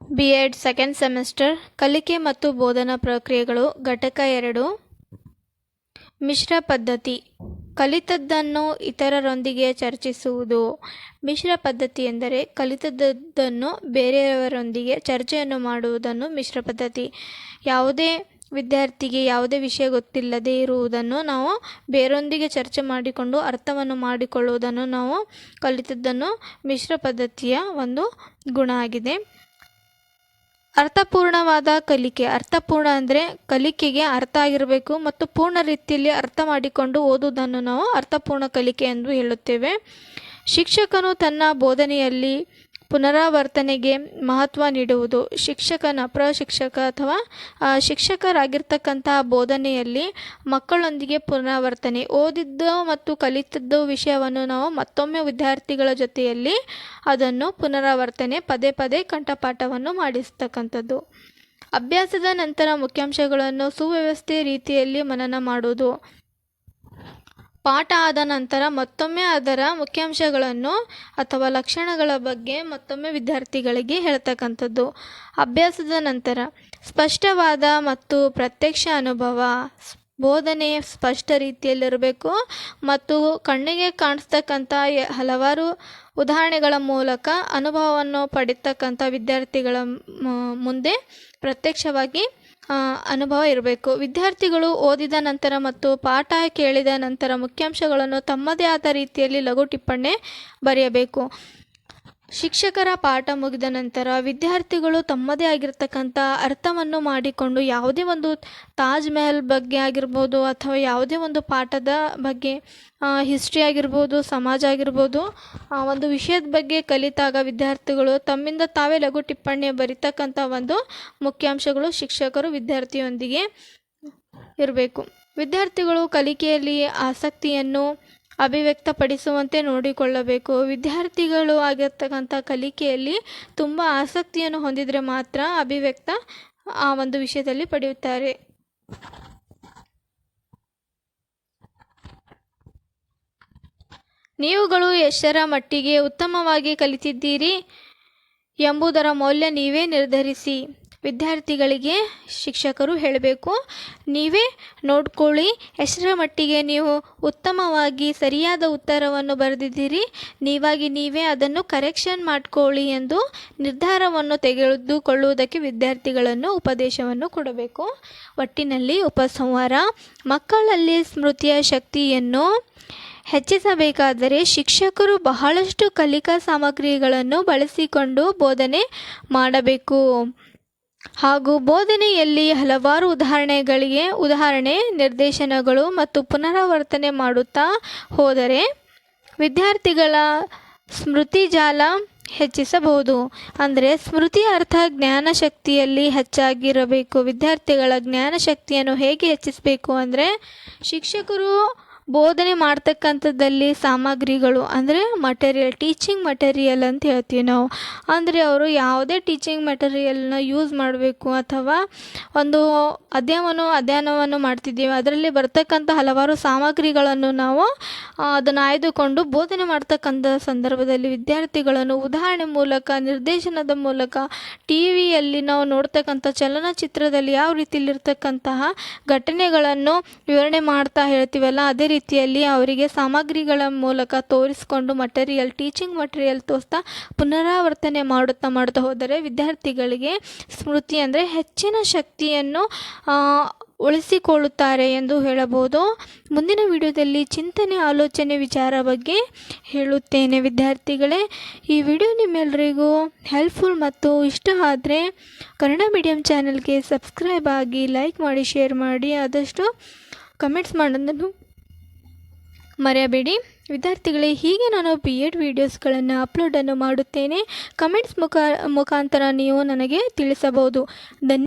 B Ed second semester ಕಲಿಕೆ ಮತ್ತು ಬೋಧನಾ ಪ್ರಕ್ರಿಯೆಗಳು, ಘಟಕ ಎರಡು. ಮಿಶ್ರ ಪದ್ಧತಿ, ಕಲಿತದ್ದನ್ನು ಇತರರೊಂದಿಗೆ ಚರ್ಚಿಸುವುದು. ಮಿಶ್ರ ಪದ್ಧತಿ ಎಂದರೆ ಕಲಿತದ್ದನ್ನು ಬೇರೆಯವರೊಂದಿಗೆ ಚರ್ಚೆಯನ್ನು ಮಾಡುವುದನ್ನು ಮಿಶ್ರ ಪದ್ಧತಿ. ಯಾವುದೇ ವಿದ್ಯಾರ್ಥಿಗೆ ಯಾವುದೇ ವಿಷಯ ಗೊತ್ತಿಲ್ಲದೆ ಇರುವುದನ್ನು ನಾವು ಬೇರೊಂದಿಗೆ ಚರ್ಚೆ ಮಾಡಿಕೊಂಡು ಅರ್ಥವನ್ನು ಮಾಡಿಕೊಳ್ಳುವುದನ್ನು ನಾವು ಕಲಿತದ್ದನ್ನು ಮಿಶ್ರ ಪದ್ಧತಿಯ ಒಂದು ಗುಣ ಆಗಿದೆ. ಅರ್ಥಪೂರ್ಣವಾದ ಕಲಿಕೆ. ಅರ್ಥಪೂರ್ಣ ಅಂದರೆ ಕಲಿಕೆಗೆ ಅರ್ಥ ಆಗಿರಬೇಕು ಮತ್ತು ಪೂರ್ಣ ರೀತಿಯಲ್ಲಿ ಅರ್ಥ ಮಾಡಿಕೊಂಡು ಓದುವುದನ್ನು ನಾವು ಅರ್ಥಪೂರ್ಣ ಕಲಿಕೆ ಎಂದು ಹೇಳುತ್ತೇವೆ. ಶಿಕ್ಷಕನು ತನ್ನ ಬೋಧನೆಯಲ್ಲಿ ಪುನರಾವರ್ತನೆಗೆ ಮಹತ್ವ ನೀಡುವುದು. ಶಿಕ್ಷಕನ ಪ್ರಶಿಕ್ಷಕ ಅಥವಾ ಶಿಕ್ಷಕರಾಗಿರ್ತಕ್ಕಂತಹ ಬೋಧನೆಯಲ್ಲಿ ಮಕ್ಕಳೊಂದಿಗೆ ಪುನರಾವರ್ತನೆ. ಓದಿದ್ದು ಮತ್ತು ಕಲಿತದ್ದು ವಿಷಯವನ್ನು ನಾವು ಮತ್ತೊಮ್ಮೆ ವಿದ್ಯಾರ್ಥಿಗಳ ಜೊತೆಯಲ್ಲಿ ಅದನ್ನು ಪುನರಾವರ್ತನೆ, ಪದೇ ಪದೇ ಕಂಠಪಾಠವನ್ನು ಮಾಡಿಸ್ತಕ್ಕಂಥದ್ದು. ಅಭ್ಯಾಸದ ನಂತರ ಮುಖ್ಯಾಂಶಗಳನ್ನು ಸುವ್ಯವಸ್ಥೆ ರೀತಿಯಲ್ಲಿ ಮನನ ಮಾಡುವುದು. ಪಾಠ ಆದ ನಂತರ ಮತ್ತೊಮ್ಮೆ ಅದರ ಮುಖ್ಯಾಂಶಗಳನ್ನು ಅಥವಾ ಲಕ್ಷಣಗಳ ಬಗ್ಗೆ ಮತ್ತೊಮ್ಮೆ ವಿದ್ಯಾರ್ಥಿಗಳಿಗೆ ಹೇಳ್ತಕ್ಕಂಥದ್ದು. ಅಭ್ಯಾಸದ ನಂತರ, ಸ್ಪಷ್ಟವಾದ ಮತ್ತು ಪ್ರತ್ಯಕ್ಷ ಅನುಭವ. ಬೋಧನೆ ಸ್ಪಷ್ಟ ರೀತಿಯಲ್ಲಿರಬೇಕು ಮತ್ತು ಕಣ್ಣಿಗೆ ಕಾಣಿಸ್ತಕ್ಕಂಥ ಹಲವಾರು ಉದಾಹರಣೆಗಳ ಮೂಲಕ ಅನುಭವವನ್ನು ಪಡಿತಕ್ಕಂಥ ವಿದ್ಯಾರ್ಥಿಗಳ ಮುಂದೆ ಪ್ರತ್ಯಕ್ಷವಾಗಿ ಅನುಭವ ಇರಬೇಕು. ವಿದ್ಯಾರ್ಥಿಗಳು ಓದಿದ ನಂತರ ಮತ್ತು ಪಾಠ ಕೇಳಿದ ನಂತರ ಮುಖ್ಯಾಂಶಗಳನ್ನು ತಮ್ಮದೇ ಆದ ರೀತಿಯಲ್ಲಿ ಲಘು ಟಿಪ್ಪಣಿ ಬರೆಯಬೇಕು. ಶಿಕ್ಷಕರ ಪಾಠ ಮುಗಿದ ನಂತರ ವಿದ್ಯಾರ್ಥಿಗಳು ತಮ್ಮದೇ ಆಗಿರ್ತಕ್ಕಂಥ ಅರ್ಥವನ್ನು ಮಾಡಿಕೊಂಡು ಯಾವುದೇ ಒಂದು ತಾಜ್ ಮಹಲ್ ಬಗ್ಗೆ ಆಗಿರ್ಬೋದು ಅಥವಾ ಯಾವುದೇ ಒಂದು ಪಾಠದ ಬಗ್ಗೆ ಹಿಸ್ಟ್ರಿ ಆಗಿರ್ಬೋದು, ಸಮಾಜ ಆಗಿರ್ಬೋದು ಒಂದು ವಿಷಯದ ಬಗ್ಗೆ ಕಲಿತಾಗ ವಿದ್ಯಾರ್ಥಿಗಳು ತಮ್ಮಿಂದ ತಾವೇ ಲಘು ಟಿಪ್ಪಣಿ ಬರಿತಕ್ಕಂಥ ಒಂದು ಮುಖ್ಯಾಂಶಗಳು ಶಿಕ್ಷಕರು, ವಿದ್ಯಾರ್ಥಿಯೊಂದಿಗೆ ಇರಬೇಕು. ವಿದ್ಯಾರ್ಥಿಗಳು ಕಲಿಕೆಯಲ್ಲಿ ಆಸಕ್ತಿಯನ್ನು ಅಭಿವ್ಯಕ್ತಪಡಿಸುವಂತೆ ನೋಡಿಕೊಳ್ಳಬೇಕು. ವಿದ್ಯಾರ್ಥಿಗಳು ಆಗಿರ್ತಕ್ಕಂಥ ಕಲಿಕೆಯಲ್ಲಿ ತುಂಬ ಆಸಕ್ತಿಯನ್ನು ಹೊಂದಿದರೆ ಮಾತ್ರ ಅಭಿವ್ಯಕ್ತ ಆ ಒಂದು ವಿಷಯದಲ್ಲಿ ಪಡೆಯುತ್ತಾರೆ. ನೀವುಗಳು ಎಷ್ಟರ ಮಟ್ಟಿಗೆ ಉತ್ತಮವಾಗಿ ಕಲಿತಿದ್ದೀರಿ ಎಂಬುದರ ಮೌಲ್ಯ ನೀವೇ ನಿರ್ಧರಿಸಿ. ವಿದ್ಯಾರ್ಥಿಗಳಿಗೆ ಶಿಕ್ಷಕರು ಹೇಳಬೇಕು. ನೀವೇ ನೋಡ್ಕೊಳ್ಳಿ. ಎಷ್ಟರ ಮಟ್ಟಿಗೆ ನೀವು ಉತ್ತಮವಾಗಿ ಸರಿಯಾದ ಉತ್ತರವನ್ನು ಬರೆದಿದ್ದೀರಿ. ನೀವಾಗಿ ನೀವೇ ಅದನ್ನು ಕರೆಕ್ಷನ್ ಮಾಡ್ಕೊಳ್ಳಿ ಎಂದು ನಿರ್ಧಾರವನ್ನು ತೆಗೆದುಕೊಳ್ಳುವುದಕ್ಕೆ ವಿದ್ಯಾರ್ಥಿಗಳನ್ನು ಉಪದೇಶವನ್ನು ಕೊಡಬೇಕು. ಒಟ್ಟಿನಲ್ಲಿ ಉಪಸಂಹಾರ, ಮಕ್ಕಳಲ್ಲಿ ಸ್ಮೃತಿಯ ಶಕ್ತಿಯನ್ನು ಹೆಚ್ಚಿಸಬೇಕಾದರೆ ಶಿಕ್ಷಕರು ಬಹಳಷ್ಟು ಕಲಿಕಾ ಸಾಮಗ್ರಿಗಳನ್ನು ಬಳಸಿಕೊಂಡು ಬೋಧನೆ ಮಾಡಬೇಕು. ಹಾಗೂ ಬೋಧನೆಯಲ್ಲಿ ಹಲವಾರು ಉದಾಹರಣೆಗಳಿಗೆ ಉದಾಹರಣೆ, ನಿರ್ದೇಶನಗಳು ಮತ್ತು ಪುನರಾವರ್ತನೆ ಮಾಡುತ್ತಾ ಹೋದರೆ ವಿದ್ಯಾರ್ಥಿಗಳ ಸ್ಮೃತಿ ಜಾಲ ಹೆಚ್ಚಿಸಬಹುದು. ಅಂದರೆ ಸ್ಮೃತಿ ಅರ್ಥ ಜ್ಞಾನ ಶಕ್ತಿಯಲ್ಲಿ ಹೆಚ್ಚಾಗಿರಬೇಕು. ವಿದ್ಯಾರ್ಥಿಗಳ ಜ್ಞಾನ ಶಕ್ತಿಯನ್ನು ಹೇಗೆ ಹೆಚ್ಚಿಸಬೇಕು ಅಂದರೆ ಶಿಕ್ಷಕರು ಬೋಧನೆ ಮಾಡ್ತಕ್ಕಂಥದ್ದಲ್ಲಿ ಸಾಮಗ್ರಿಗಳು ಅಂದರೆ ಮಟೀರಿಯಲ್ ಟೀಚಿಂಗ್ ಮಟೀರಿಯಲ್ ಅಂತ ಹೇಳ್ತೀವಿ ನಾವು. ಅಂದರೆ ಅವರು ಯಾವುದೇ ಟೀಚಿಂಗ್ ಮೆಟೀರಿಯಲ್ನ ಯೂಸ್ ಮಾಡಬೇಕು ಅಥವಾ ಒಂದು ಅಧ್ಯಯನವನ್ನು ಅಧ್ಯಯನವನ್ನು ಮಾಡ್ತಿದ್ದೀವಿ. ಅದರಲ್ಲಿ ಬರ್ತಕ್ಕಂಥ ಹಲವಾರು ಸಾಮಗ್ರಿಗಳನ್ನು ನಾವು ಅದನ್ನು ಆಯ್ದುಕೊಂಡು ಬೋಧನೆ ಮಾಡ್ತಕ್ಕಂಥ ಸಂದರ್ಭದಲ್ಲಿ ವಿದ್ಯಾರ್ಥಿಗಳನ್ನು ಉದಾಹರಣೆ ಮೂಲಕ, ನಿರ್ದೇಶನದ ಮೂಲಕ ಟಿ ವಿಯಲ್ಲಿ ನಾವು ನೋಡ್ತಕ್ಕಂಥ ಚಲನಚಿತ್ರದಲ್ಲಿ ಯಾವ ರೀತಿಯಲ್ಲಿರ್ತಕ್ಕಂತಹ ಘಟನೆಗಳನ್ನು ವಿವರಣೆ ಮಾಡ್ತಾ ಹೇಳ್ತೀವಲ್ಲ, ಅದೇ ರೀತಿಯಲ್ಲಿ ಅವರಿಗೆ ಸಾಮಗ್ರಿಗಳ ಮೂಲಕ ತೋರಿಸಿಕೊಂಡು ಮಟೀರಿಯಲ್ ಟೀಚಿಂಗ್ ಮಟೀರಿಯಲ್ ತೋರಿಸ್ತಾ ಪುನರಾವರ್ತನೆ ಮಾಡುತ್ತಾ ಮಾಡುತ್ತಾ ಹೋದರೆ ವಿದ್ಯಾರ್ಥಿಗಳಿಗೆ ಸ್ಮೃತಿ ಅಂದರೆ ಹೆಚ್ಚಿನ ಶಕ್ತಿಯನ್ನು ಉಳಿಸಿಕೊಳ್ಳುತ್ತಾರೆ ಎಂದು ಹೇಳಬಹುದು. ಮುಂದಿನ ವಿಡಿಯೋದಲ್ಲಿ ಚಿಂತನೆ, ಆಲೋಚನೆ, ವಿಚಾರ ಬಗ್ಗೆ ಹೇಳುತ್ತೇನೆ ವಿದ್ಯಾರ್ಥಿಗಳೇ. ಈ ವಿಡಿಯೋ ನಿಮ್ಮೆಲ್ಲರಿಗೂ ಹೆಲ್ಪ್ಫುಲ್ ಮತ್ತು ಇಷ್ಟ ಆದರೆ ಕನ್ನಡ ಮೀಡಿಯಂ ಚಾನಲ್ಗೆ ಸಬ್ಸ್ಕ್ರೈಬ್ ಆಗಿ ಲೈಕ್ ಮಾಡಿ ಶೇರ್ ಮಾಡಿ, ಆದಷ್ಟು ಕಮೆಂಟ್ಸ್ ಮಾಡೋದನ್ನು ಮರೆಯಬೇಡಿ. ವಿದ್ಯಾರ್ಥಿಗಳೇ, ಹೀಗೆ ನಾನು ಬಿ ಎಡ್ ವೀಡಿಯೋಸ್ಗಳನ್ನು ಅಪ್ಲೋಡನ್ನು ಮಾಡುತ್ತೇನೆ. ಕಮೆಂಟ್ಸ್ ಮುಖ, ಮುಖಾಂತರ ನೀವು ನನಗೆ ತಿಳಿಸಬಹುದು. ಧನ್ಯ